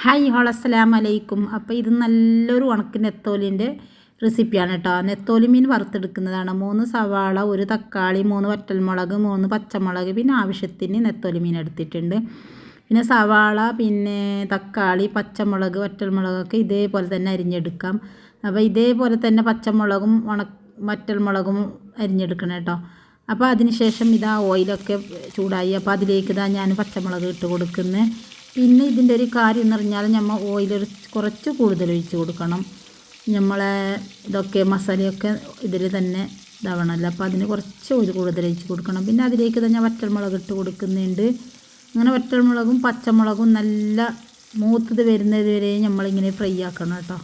Hi whole അസ്സലാം അലൈക്കും. അപ്പോൾ ഇത് നല്ലൊരു ഉണക്ക് നെത്തോലിന്റെ റെസിപ്പിയാണ് കേട്ടോ. നെത്തോലി മീൻ വറുത്തെടുക്കുന്നതാണ്. മൂന്ന് സവാള ഒരു തക്കാളി മൂന്ന് വറ്റൽമുളക് മൂന്ന് പച്ചമുളക് പിന്നെ ആവശ്യത്തിന് നെത്തോലി മീൻ എടുത്തിട്ടുണ്ട്. പിന്നെ സവാള പിന്നെ തക്കാളി പച്ചമുളക് വറ്റൽമുളകൊക്കെ ഇതേപോലെ തന്നെ അരിഞ്ഞെടുക്കാം. അപ്പോൾ ഇതേപോലെ തന്നെ പച്ചമുളകും ഉണ വറ്റൽമുളകും അരിഞ്ഞെടുക്കണം കേട്ടോ. അപ്പോൾ അതിന് ശേഷം ഇതാ ഓയിലൊക്കെ ചൂടായി. അപ്പോൾ അതിലേക്ക് ഇതാ ഞാൻ പച്ചമുളക് ഇട്ട് കൊടുക്കുന്നത് പിന്നെ ഇതിന്റെ ഒരു കാര്യം എന്ന് പറഞ്ഞാൽ നമ്മൾ ഓയിൽ കുറച്ച് കൂടുതൽ ഒഴിച്ച് കൊടുക്കണം. നമ്മളെ ഇതൊക്കെ മസാലയൊക്കെ ഇതിൽ തന്നെ ഇതാവണമല്ലോ. അപ്പോൾ അതിന് കുറച്ച് ഓയിൽ കൂടുതൽ ഒഴിച്ച് കൊടുക്കണം. പിന്നെ അതിലേക്ക് തന്നെ വറ്റൽമുളക് ഇട്ട് കൊടുക്കുന്നുണ്ട്. അങ്ങനെ വറ്റൽമുളകും പച്ചമുളകും നല്ല മൂത്തത് വരുന്നത് വരെ നമ്മളിങ്ങനെ ഫ്രൈ ആക്കണം കേട്ടോ.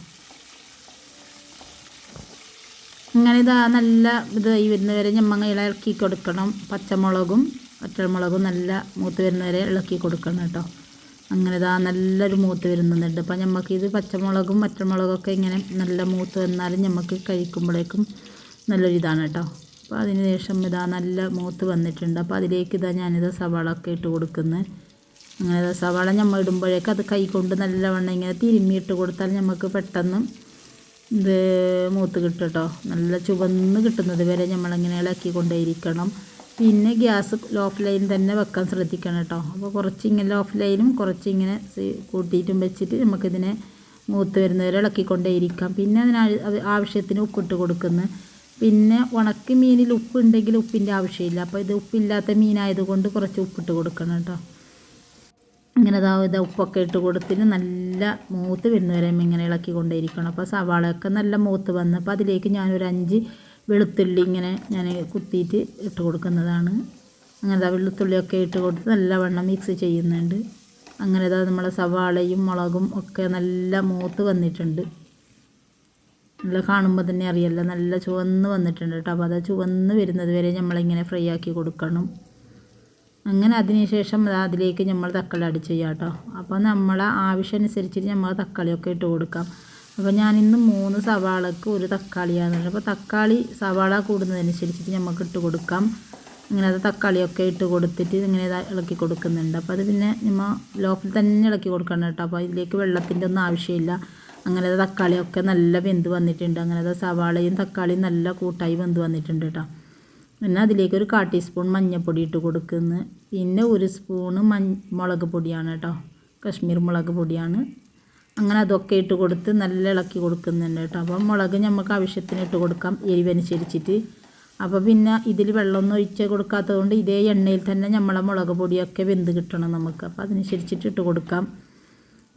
അങ്ങനെ ഇതാ നല്ല ഇതായി വരുന്നവരെ നമ്മൾ ഇളക്കി കൊടുക്കണം. പച്ചമുളകും വറ്റൽമുളകും നല്ല മൂത്ത് വരുന്നവരെ ഇളക്കി കൊടുക്കണം കേട്ടോ. അങ്ങനെ ഇതാ നല്ലൊരു മൂത്ത് വരുന്നുണ്ട്. അപ്പം നമുക്ക് ഇത് പച്ചമുളകും മറ്റമുളകൊക്കെ ഇങ്ങനെ നല്ല മൂത്ത് വന്നാലും നമുക്ക് കഴിക്കുമ്പോഴേക്കും നല്ലൊരു ഇതാണ് കേട്ടോ അപ്പോൾ അതിന് ശേഷം ഇതാ നല്ല മൂത്ത് വന്നിട്ടുണ്ട്. അപ്പോൾ അതിലേക്ക് ഇതാ ഞാനിത് സവാള ഒക്കെ ഇട്ട് കൊടുക്കുന്നത് അങ്ങനെ സവാള നമ്മൾ ഇടുമ്പോഴേക്ക് അത് കൈകൊണ്ട് നല്ലവണ്ണം ഇങ്ങനെ തിരുമ്മിയിട്ട് കൊടുത്താൽ നമുക്ക് പെട്ടെന്ന് ഇത് മൂത്ത് കിട്ടും കേട്ടോ നല്ല ചുവന്ന് കിട്ടുന്നത് വരെ നമ്മളിങ്ങനെ ഇളക്കിക്കൊണ്ടേയിരിക്കണം പിന്നെ ഗ്യാസ് ലോ ലൈൻ തന്നെ വെക്കാൻ ശ്രദ്ധിക്കണം കേട്ടോ. അപ്പോൾ കുറച്ച് ഇങ്ങനെ ലോ ലൈനും കുറച്ച് ഇങ്ങനെ കൂട്ടിയിട്ടും വെച്ചിട്ട് നമുക്കിതിനെ മൂത്ത് വരുന്നവരെ ഇളക്കിക്കൊണ്ടേയിരിക്കാം. പിന്നെ അതിന് ആവശ്യത്തിന് ഉപ്പിട്ട് കൊടുക്കുന്നു. പിന്നെ ഉണക്ക് മീനിൽ ഉപ്പ് ഉണ്ടെങ്കിൽ ഉപ്പിന്റെ ആവശ്യമില്ല. അപ്പോൾ ഇത് ഉപ്പില്ലാത്ത മീനായതുകൊണ്ട് കുറച്ച് ഉപ്പിട്ട് കൊടുക്കണം കേട്ടോ. ഇങ്ങനെ ഇതാ ഇത് ഉപ്പൊക്കെ ഇട്ട് കൊടുത്തിട്ട് നല്ല മൂത്ത് വരുന്നവരെ ഇങ്ങനെ ഇളക്കി കൊണ്ടേയിരിക്കണം അപ്പോൾ സവാളയൊക്കെ നല്ല മൂത്ത് വന്നപ്പോൾ അതിലേക്ക് ഞാനൊരു അഞ്ച് വെളുത്തുള്ളി ഇങ്ങനെ ഞാൻ കുത്തിയിട്ട് ഇട്ട് കൊടുക്കുന്നതാണ്. അങ്ങനെ വെളുത്തുള്ളിയൊക്കെ ഇട്ട് കൊടുത്ത് നല്ലവണ്ണം മിക്സ് ചെയ്യുന്നുണ്ട്. അങ്ങനെ ഇതാ നമ്മളെ സവാളയും മുളകും ഒക്കെ നല്ല മൂത്ത് വന്നിട്ടുണ്ട്. നല്ല കാണുമ്പോൾ തന്നെ അറിയല്ല നല്ല ചുവന്ന് വന്നിട്ടുണ്ട് കേട്ടോ. അപ്പോൾ അത് ചുവന്ന് വരുന്നത് വരെ നമ്മളിങ്ങനെ ഫ്രൈ ആക്കി കൊടുക്കണം. അങ്ങനെ അതിന് ശേഷം അതിലേക്ക് നമ്മൾ തക്കാളി അടിച്ച് ചെയ്യാം കേട്ടോ. അപ്പോൾ നമ്മളെ ആവശ്യമനുസരിച്ചിട്ട് നമ്മൾ തക്കാളിയൊക്കെ ഇട്ട് കൊടുക്കാം. അപ്പോൾ ഞാൻ ഇന്ന് മൂന്ന് സവാളക്ക് ഒരു തക്കാളിയാണ്. അപ്പോൾ തക്കാളി സവാള കൂടുന്നതനുസരിച്ചിട്ട് നമുക്ക് ഇട്ട് കൊടുക്കാം. ഇങ്ങനെ അത് തക്കാളിയൊക്കെ ഇട്ട് കൊടുത്തിട്ട് ഇങ്ങനെ ഇളക്കി കൊടുക്കുന്നുണ്ട്. അപ്പോൾ അത് പിന്നെ നമ്മൾ ലോഫിൽ തന്നെ ഇളക്കി കൊടുക്കണം കേട്ടോ. അപ്പോൾ ഇതിലേക്ക് വെള്ളത്തിന്റെ ഒന്നും ആവശ്യമില്ല. അങ്ങനെ തക്കാളിയൊക്കെ നല്ല വെന്ത് വന്നിട്ടുണ്ട്. അങ്ങനെ സവാളയും തക്കാളിയും നല്ല കൂട്ടായി വെന്ത് വന്നിട്ടുണ്ട് കേട്ടോ. പിന്നെ അതിലേക്ക് ഒരു കാ ടീസ്പൂൺ മഞ്ഞൾപ്പൊടി ഇട്ട് കൊടുക്കുന്നു. പിന്നെ ഒരു സ്പൂണ് മഞ്ഞ മുളക് പൊടിയാണ് കേട്ടോ. കശ്മീർ മുളക് പൊടിയാണ്. അങ്ങനെ അതൊക്കെ ഇട്ട് കൊടുത്ത് നല്ല ഇളക്കി കൊടുക്കുന്നുണ്ട് കേട്ടോ. അപ്പം മുളക് നമുക്ക് ആവശ്യത്തിന് ഇട്ട് കൊടുക്കാം. എരിവനുസരിച്ചിട്ട്. അപ്പോൾ പിന്നെ ഇതിൽ വെള്ളമൊന്നും ഒഴിച്ച് കൊടുക്കാത്തത് കൊണ്ട് ഇതേ എണ്ണയിൽ തന്നെ നമ്മളെ മുളക് പൊടിയൊക്കെ വെന്ത് കിട്ടണം നമുക്ക്. അപ്പോൾ അതിനനുസരിച്ചിട്ട് ഇട്ട് കൊടുക്കാം.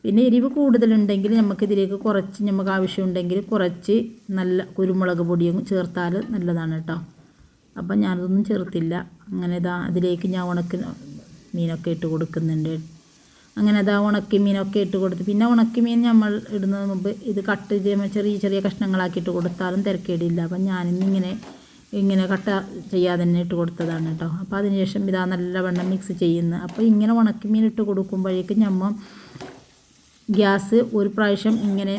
പിന്നെ എരിവ് കൂടുതലുണ്ടെങ്കിൽ നമുക്ക് ഇതിലേക്ക് കുറച്ച് നമുക്ക് ആവശ്യമുണ്ടെങ്കിൽ കുറച്ച് നല്ല കുരുമുളക് പൊടിയും ചേർത്താൽ നല്ലതാണ് കേട്ടോ. അപ്പം ഞാനതൊന്നും ചേർത്തില്ല. അങ്ങനെ ഇതാ അതിലേക്ക് ഞാൻ ഉണക്ക് മീനൊക്കെ ഇട്ട് കൊടുക്കുന്നുണ്ട്. അങ്ങനെ അതാ ഉണക്കി മീനൊക്കെ ഇട്ട് കൊടുത്ത്. പിന്നെ ഉണക്കി മീൻ നമ്മൾ ഇടുന്നതിന് മുമ്പ് ഇത് കട്ട് ചെയ്യുമ്പോൾ ചെറിയ ചെറിയ കഷ്ണങ്ങളാക്കിയിട്ട് കൊടുത്താലും തിരക്കേടില്ല. അപ്പം ഞാനിന്നിങ്ങനെ ഇങ്ങനെ കട്ട ചെയ്യാതെ തന്നെ ഇട്ട് കൊടുത്തതാണ് കേട്ടോ. അപ്പോൾ അതിനുശേഷം ഇതാ നല്ലവണ്ണം മിക്സ് ചെയ്യുന്നത് അപ്പോൾ ഇങ്ങനെ ഉണക്കി മീൻ ഇട്ട് കൊടുക്കുമ്പോഴേക്കും നമ്മൾ ഗ്യാസ് ഒരു പ്രാവശ്യം ഇങ്ങനെ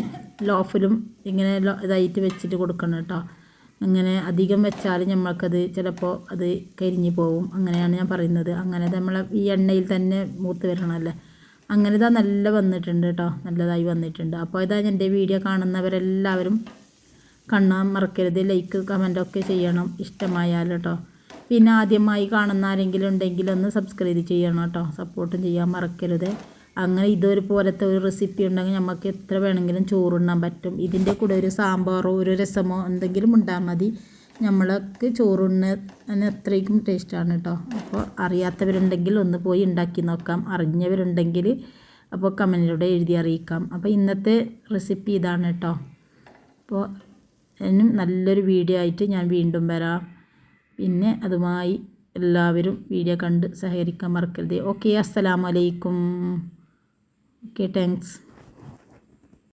ലോഫിലും ഇങ്ങനെ ഇതായിട്ട് വെച്ചിട്ട് കൊടുക്കണം കേട്ടോ. അങ്ങനെ അധികം വെച്ചാൽ നമ്മൾക്കത് ചിലപ്പോൾ അത് കരിഞ്ഞു പോവും. അങ്ങനെയാണ് ഞാൻ പറയുന്നത്. അങ്ങനെ നമ്മൾ ഈ എണ്ണയിൽ തന്നെ മൂത്ത് വരണമല്ലേ അങ്ങനെ ഇതാ നല്ല വന്നിട്ടുണ്ട് കേട്ടോ നല്ലതായി വന്നിട്ടുണ്ട്. അപ്പോൾ ഇതാ എന്റെ വീഡിയോ കാണുന്നവരെല്ലാവരും കണ്ണാൻ മറക്കരുത്. ലൈക്ക് കമന്റൊക്കെ ചെയ്യണം. ഇഷ്ടമായാൽ കേട്ടോ പിന്നെ ആദ്യമായി കാണുന്ന ആരെങ്കിലും ഉണ്ടെങ്കിൽ ഒന്ന് സബ്സ്ക്രൈബ് ചെയ്യണം കേട്ടോ സപ്പോർട്ടും ചെയ്യാൻ മറക്കരുത്. അങ്ങനെ ഇതൊരു പോലത്തെ ഒരു റെസിപ്പി ഉണ്ടെങ്കിൽ നമുക്ക് എത്ര വേണമെങ്കിലും ചോറുണ്ണാൻ പറ്റും. ഇതിന്റെ കൂടെ ഒരു സാമ്പാറോ ഒരു രസമോ എന്തെങ്കിലും ഉണ്ടാൽ മതി. നമ്മൾക്ക് ചോറുണ്ണ അത്രയ്ക്കും ടേസ്റ്റാണ് കേട്ടോ അപ്പോൾ അറിയാത്തവരുണ്ടെങ്കിൽ ഒന്ന് പോയി ഉണ്ടാക്കി നോക്കാം. അറിഞ്ഞവരുണ്ടെങ്കിൽ അപ്പോൾ കമന്റിലൂടെ എഴുതി അറിയിക്കാം. അപ്പോൾ ഇന്നത്തെ റെസിപ്പി ഇതാണ് കേട്ടോ അപ്പോൾ എന്നും നല്ലൊരു വീഡിയോ ആയിട്ട് ഞാൻ വീണ്ടും വരാം. പിന്നെ അതുമായി എല്ലാവരും വീഡിയോ കണ്ട് സഹകരിക്കാൻ മറക്കരുത്. ഓക്കെ അസ്സലാമലൈക്കും ഓക്കെ താങ്ക്സ്